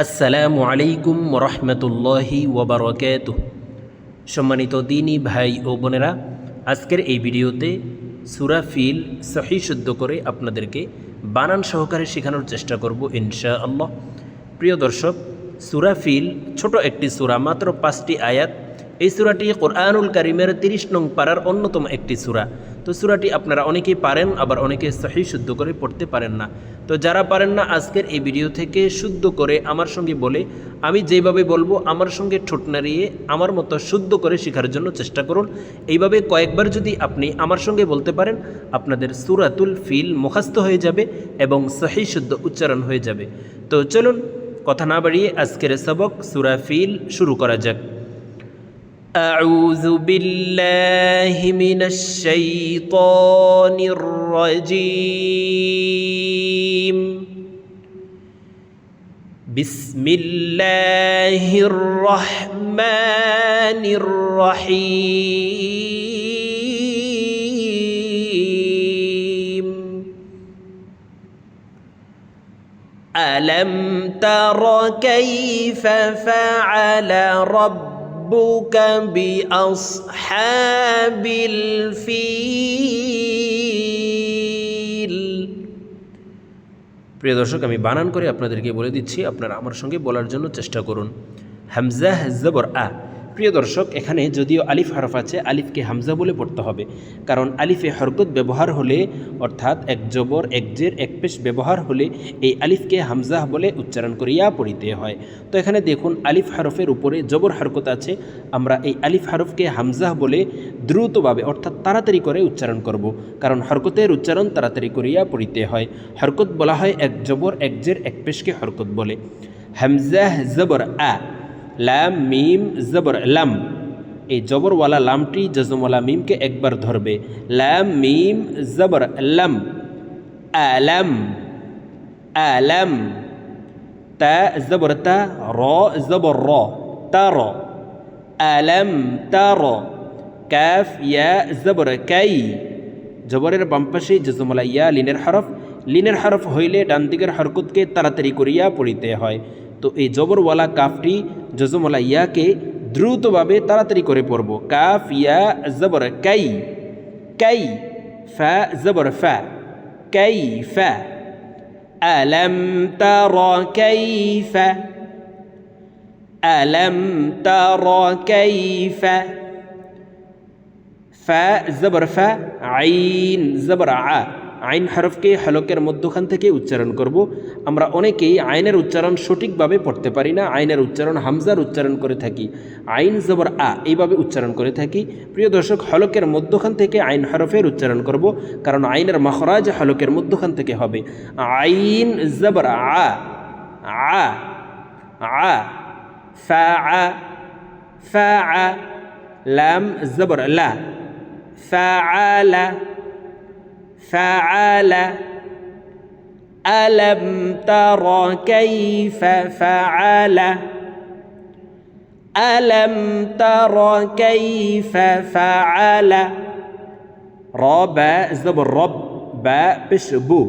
আসসালামু আলাইকুম রহমতুল্লাহি ওবরকাত সম্মানিত দিনী ভাই ও বোনেরা, আজকের এই ভিডিওতে সুরা ফিল সহি শুদ্ধ করে আপনাদেরকে বানান সহকারে শেখানোর চেষ্টা করব ইনশাআল্লাহ। প্রিয় দর্শক, সুরা ফিল ছোট একটি সুরা, মাত্র পাঁচটি আয়াত এই সুরাটি কোরআনুল কারিমের তিরিশ নং পাড়ার অন্যতম একটি সুরা। তো সুরাটি আপনারা অনেকেই পারেন, আবার অনেকে সহি শুদ্ধ করে পড়তে পারেন না। তো যারা পারেন না, আজকের এই ভিডিও থেকে শুদ্ধ করে আমার সঙ্গে বলে, আমি যেভাবে বলব, আমার সঙ্গে ঠোঁট নাড়িয়ে আমার মতো শুদ্ধ করে শেখার জন্য চেষ্টা করুন। এইভাবে কয়েকবার যদি আপনি আমার সঙ্গে বলতে পারেন, আপনাদের সুরাতুল ফিল মুখাস্ত হয়ে যাবে এবং সহি শুদ্ধ উচ্চারণ হয়ে যাবে। তো চলুন, কথা না বাড়িয়ে আজকের সবক সুরা ফিল শুরু করা যাক। أعوذ بالله من الشيطان الرجيم. بسم الله الرحمن الرحيم. ألم تر كيف فعل ربك ربك بأصحاب الفيل প্রিয় দর্শক আমি বানান করে আপনাদেরকে বলে দিচ্ছি আপনারা আমার সঙ্গে বলার জন্য চেষ্টা করুন হামজা জবর আ প্রিয় দর্শক, এখানে যদিও আলিফ হরফ আছে, আলিফকে হামজা বলে পড়তে হবে। কারণ আলিফে হরকত ব্যবহার হলে, অর্থাৎ এক জবর, এক জের, এক পেশ ব্যবহার হলে এই আলিফকে হামজা বলে উচ্চারণ করিয়া পড়িতে হয়। তো এখানে দেখুন, আলিফ হরফের উপরে জবর হরকত আছে, আমরা এই আলিফ হরফকে হামজাহ বলে দ্রুতভাবে, অর্থাৎ তাড়াতাড়ি করে উচ্চারণ করব। কারণ হরকতের উচ্চারণ তাড়াতাড়ি করিয়া পড়িতে হয়। হরকত বলা হয় এক জবর, এক জের, এক পেশকে হরকত বলে। হামজাহ জবর আ লাম, মিম, জবর, লাম। এই জবরওয়ালা লামটি জজমওয়ালা মিমকে একবার ধরবে। লাম, মিম, জবর, লাম। আলাম আলাম। তা, জবর, তা, র, জবর, র তার আলাম, তা, র। কাফ, ইয়া, জবর, কাই। জবরের বাম পাশে জজমলা ইয়া, লিনের হরফ। লিনের হরফ হইলে ডান দিকের হরকতকে তাড়াতাড়ি করিয়া পড়িতে হয়। তো এই জবরওয়ালা কাফটি জজমলা ইয়াকে দ্রুতভাবে তাড়াতাড়ি করে পড়ব কাফ ইয়া জবর কাই কাই ফা জবর ফা কাই ফা ألم تر كيف ألم تر كيف ফা জবর ফা আইন জবর আ আইন হরফকে হলকের মধ্যখান থেকে উচ্চারণ করব। আমরা অনেকেই আইনের উচ্চারণ সঠিকভাবে পড়তে পারি না, আইনের উচ্চারণ হামজার উচ্চারণ করে থাকি, আইন জবর আ এইভাবে উচ্চারণ করে থাকি। প্রিয় দর্শক, হলকের মধ্যখান থেকে আইন হরফের উচ্চারণ করব, কারণ আইনের মখরাজ হলকের মধ্যখান থেকে হবে। আইন জবর আ আ আ, ফা আ ফা, আ, লাম, জবর লা, ফা, আ, লা فعل ألم تر كيف فعل ألم تر كيف فعل رب زبر رب با بش بو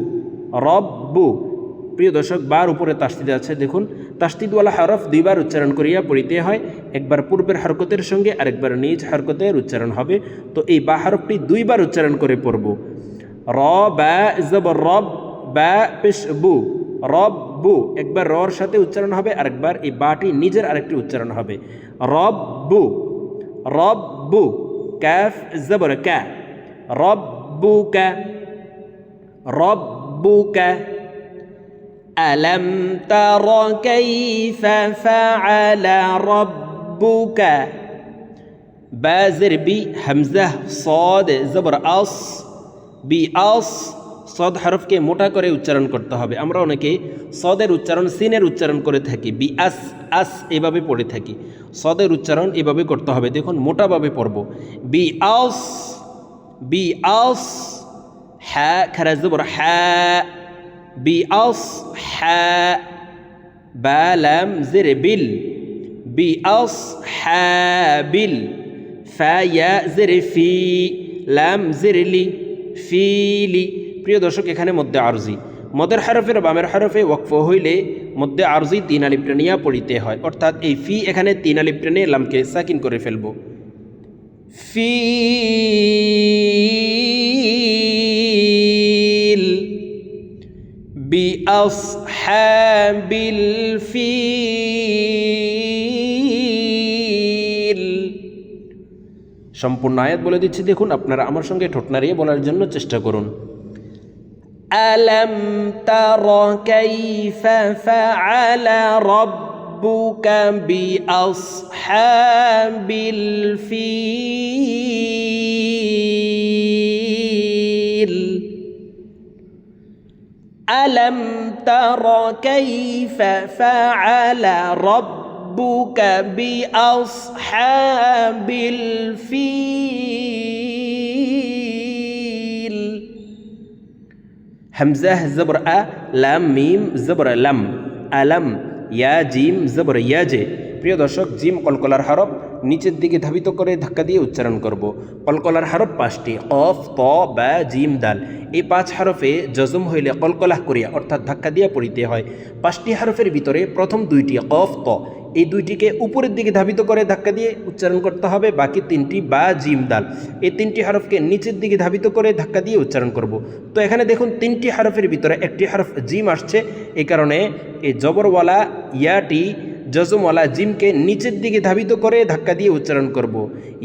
رب প্রিয় দর্শক বার উপরে তাস্তিদ আছে দেখুন তাস্তিদওয়ালা হরফ দুইবার উচ্চারণ করিয়া পড়িতে হয় একবার পূর্বের হরকতের সঙ্গে আরেকবার নিজ হরকতের উচ্চারণ হবে তো এই বা হরফটি দুইবার উচ্চারণ করে পড়ব র বা জব রব বা পেশ বু রব বু একবার রর সাথে উচ্চারণ হবে আরেকবার এই বাটি নিজের আরেকটি উচ্চারণ হবে রব বু রব বু ক্যাফ জবর ক্যা রব বু ক্যা রব বু ক্যা ألم تر كيف فعل ربك بازر بي همزة صاد زبر أص বি আস সদ হরফকে মোটা করে উচ্চারণ করতে হবে। আমরা অনেকে সদের উচ্চারণ, সিনের উচ্চারণ করে থাকি। বি আস আস এভাবে পড়ে থাকি। সদের উচ্চারণ এভাবে করতে হবে। দেখুন, মোটাভাবে পড়ব। বি আস বি আস হ্যাঁ খারাজ দেব হ্যাঁ বি আস হ্যাঁ ল্যাম জেরে, বিল। বি আস হ্যাঁ বিল। ফ্যা জেরে, ফি ল্যাম জেরে, লি। ফিলি প্রিয় দর্শক এখানে মধ্যে আরজি মদের হরফের বামের হরফে ওয়াকফ হইলে মধ্যে আরজি তিন আলিপ টেনিয়া পড়িতে হয় অর্থাৎ এই ফি এখানে তিন আলিপ টেনে লামকে সাকিন করে ফেলবো ফিল بأصحاب الفيل সম্পূর্ণ আয়াত বলে দিচ্ছি দেখুন আপনারা আমার সঙ্গে ঠোঁট নাড়িয়ে বলার জন্য চেষ্টা করুন ألم تر كيف فعل ربك بأصحاب الفيل ألم تر كيف فعل ربك بأصحاب الفيل همزة زبر أ لام ميم زبر لم ألم ইয়া জিম জবর ইয়াজে প্রিয় দর্শক জিম কলকলার হরফ নিচের দিকে ধাবিত করে ধাক্কা দিয়ে উচ্চারণ করব কলকলার হরফ পাঁচটি অফ ত বা জিম দাল এই পাঁচ হরফে জজম হইলে কলকলাহ করিয়া অর্থাৎ ধাক্কা দিয়া পড়িতে হয় পাঁচটি হরফের ভিতরে প্রথম দুইটি অফ ত এই দুইটিকে উপরের দিকে ধাবিত করে ধাক্কা দিয়ে উচ্চারণ করতে হবে, বাকি তিনটি বা জিম দাল। এই তিনটি হরফকে নিচের দিকে ধাবিত করে ধাক্কা দিয়ে উচ্চারণ করব। তো এখানে দেখুন, তিনটি হরফের ভিতরে একটি হরফ জিম আসছে। এই কারণে এই জবরওয়ালা, ইয়াটি, জজমওয়ালা জিমকে নিচের দিকে ধাবিত করে ধাক্কা দিয়ে উচ্চারণ করব।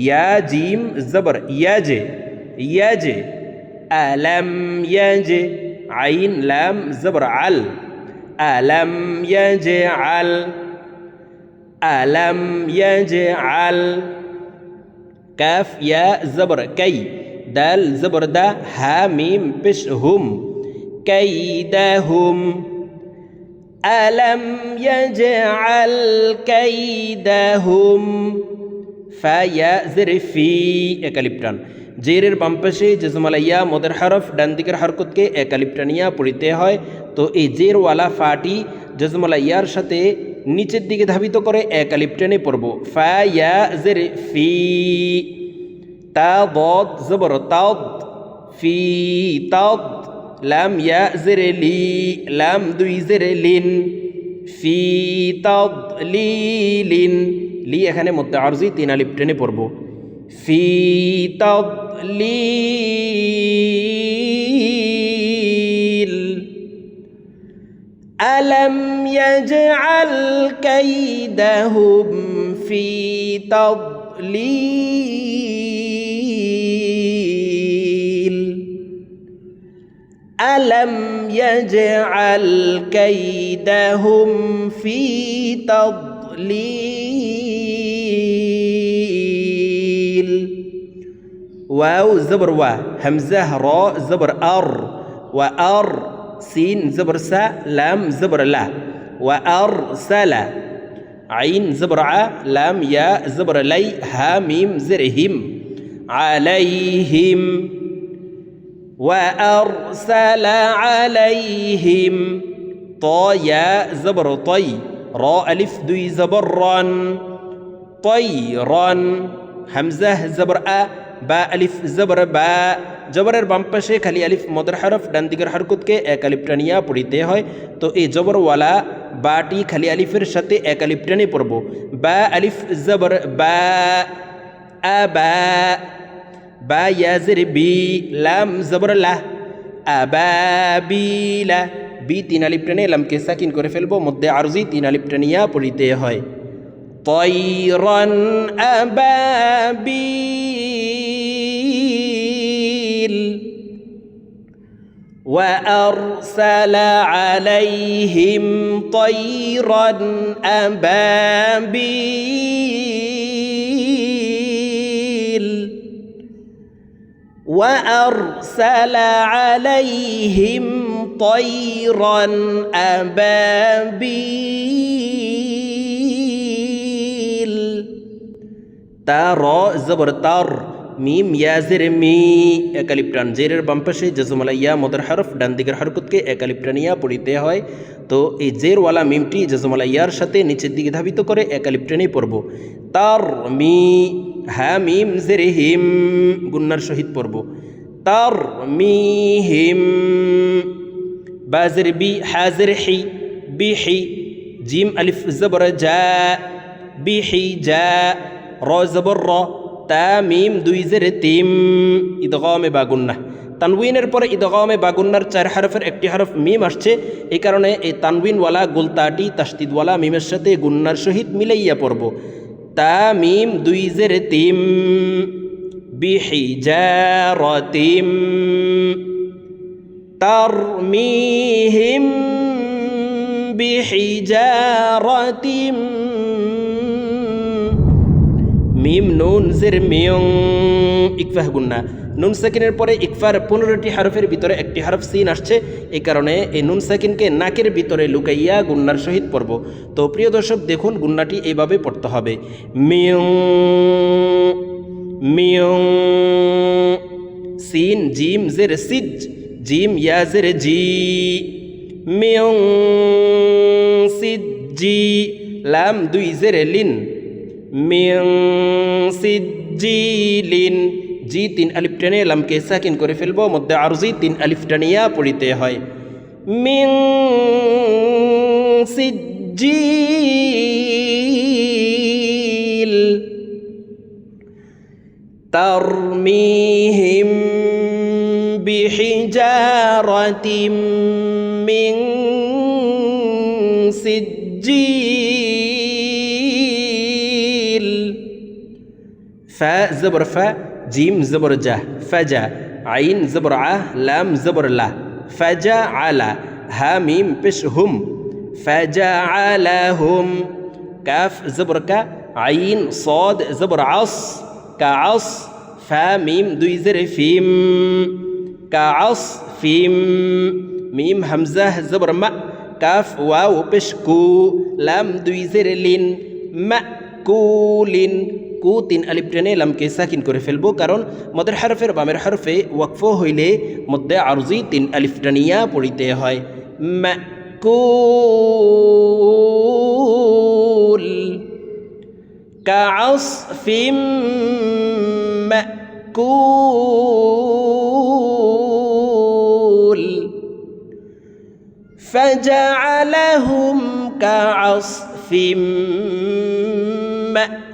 ইয়া জিম, জবর, ইয়াজে ইয়াজে, আলাম, ইয়াজে, আইন, লাম, জবর, আল, আলাম, ইয়াজে, আল। আলাম ইয়াজআল কাফ ইয়া জবর কাই দাল জবর দা হা মিম পেশ হুম কাইদাহুম আলাম ইয়াজআল কাইদাহুম ফায়া জেরিফি একালিপ্টান। জেরের বামপাশে জেজমালাইয়া মদের হরফ, ডান দিকের হরকতকে একালিপটানিয়া পড়িতে হয়। তো এই জেরওয়ালা ফাটি জেজমালাইয়ার সাথে নিচের দিকে ধাবিত করে একালিপ্টানে পড়ব। ফায়াজের ফি তা বদ জবর তাদ ফি তাদ লাম ইয়া জেরে লি, লাম দুই জেরে লিন, ফি লিন, লি এখানে মধ্যে আরজি তিন আলিপ টেনে পড়ব। ফি লিল ألم يجعل كيدهم في تضليل ألم يجعل كيدهم في تضليل واو زبر وا همزة راء زبر أر وأر سين زبر سا لام زبر لا. وأرسل عين زبر ع لام يا زبر لي ها ميم زرهم. عليهم. وأرسل عليهم. طايا زبر طي. را ألف دوي زبرا طيرا همزة زبر أ বা আলিফ, জবর বা, জবরের বাম পাশে খালি আলিফ মদর হরফ, ডান হরকুতকে হরকতকে এক আলিফ টানিয়া পড়িতে হয়। তো এই জবরওয়ালা বাটি খালি আলিফের সাথে এক আলিফ টানে পড়ব। বা আলিফ, জবর বা, আ বা বা ইয়াজের বি, লাম, জবর লা আবা বি লা, বি তিন আলিপ টেনে লামকে সাকিন করে ফেলব। মধ্যে আরজি তিন আলিপ টেনিয়া পড়িতে হয়। তৈরন বি وأرسل عليهم طيرا أبابيل. وأرسل عليهم طيرا أبابيل. ترى زبر تر মিম ইয়াজের মি একালিপ্টান জেরের বাম পাশে জজমালাইয়া মদর হরফ ডান দিকের হরকতকে একালিপ্টান ইয়া পড়িতে হয় তো এই জেরওয়ালা মিমটি জজমালাইয়ার সাথে নিচের দিকে ধাবিত করে একালিপ্টানে পড়ব তার মি হ্যা মিম জেরে হিম গুন্নার সহিত পড়ব তার মি হিম বাজের B Hajer he be he gym আলিফ জবর জা বিহি জা র জবর র তা মিম দুই জেরে তিম ইদগমে বাগুন্না তানউইনের পরে ইদগমে বাগুন্নার চার হরফের একটি হরফ মিম আসছে এই কারণে এই তানউইনওয়ালা গুলতাটি তাস্তিদওয়ালা মিমের সাথে গুন্নার সহিত মিলাইয়া পড়ব তা মিম দুই জেরে তিম বিহিজারতিম ترميهم بحجارة মিম নুন জের মিয়ং ইকফাহ গুন্না। নুন সাকিনের পরে ইকফার পনেরোটি হারফের ভিতরে একটি হারফ সিন আসছে। এই কারণে এই নুন সাকিনকে নাকের ভিতরে লুকাইয়া গুন্নার সহিত পড়ব। তো প্রিয় দর্শক, দেখুন গুন্নাটি এইভাবে পড়তে হবে। মিয়ং মিয়ং, সিন, জিম, জের সিজ, জিম, ইয়া, জের জি, মিয়ং, সিজি লাম, দুই, জের লিন। মিং সিজিলিন জি তিন আলিফ টেনে লামকে সাকিন করে ফেলবো মধ্যে আরজি তিন আলিফ টানিয়া পড়িতে হয় মিং সিজিল ترميهم بحجارة من سجيل ফ্যা জবর ফ্যা জিম, জবর জাহ ফ্যাজা আইন, জবর আহ লাম, জবর লাহ ফ্যাজা আলা, হা, মিম, পেশ, হুম ফ্যাজা আলা, হুম, কাফ, জবর কা, আইন, সদ, জবর আস কাস ফ্যা মিম, দুই জের ফিম কাস ফিম, মিম হামজাহ জবর মা, কাফ, ওয়াও, পেশ, কু, লাম, দুই জের লিন, মা কুলিন কু তিন আলিফ টেনে লামকে সাকিন করে ফেলবো কারণ মদের হরফের বামের হরফে ওয়াকফ হইলে মধ্যে আরজি তিন আলিফ টানিয়া পড়িতে হয় মাকুল كعصف مأكول فجعلهم كعصف مأكول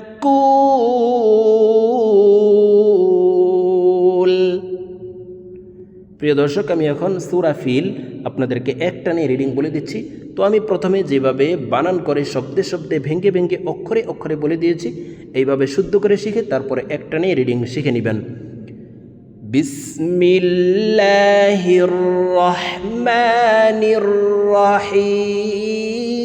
প্রিয় দর্শক, আমি এখন সুরা ফিল আপনাদেরকে একটা নিয়ে রিডিং বলে দিচ্ছি। তো আমি প্রথমে যেভাবে বানান করে শব্দে শব্দে ভেঙ্গে ভেঙ্গে অক্ষরে অক্ষরে বলে দিয়েছি, এইভাবে শুদ্ধ করে শিখে তারপরে একটা নিয়ে রিডিং শিখে নেবেন। বিসমিল্লাহির রহমানির রহিম।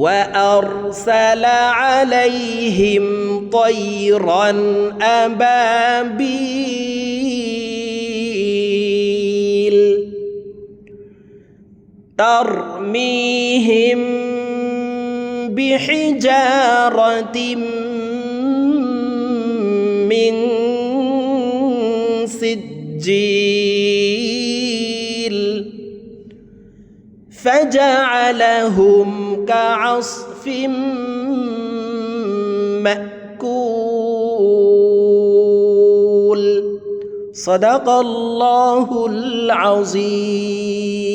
وأرسل عليهم طيرا أبابيل ترميهم بحجارة من سجيل فجعلهم كعصف مأكول. صدق الله العظيم.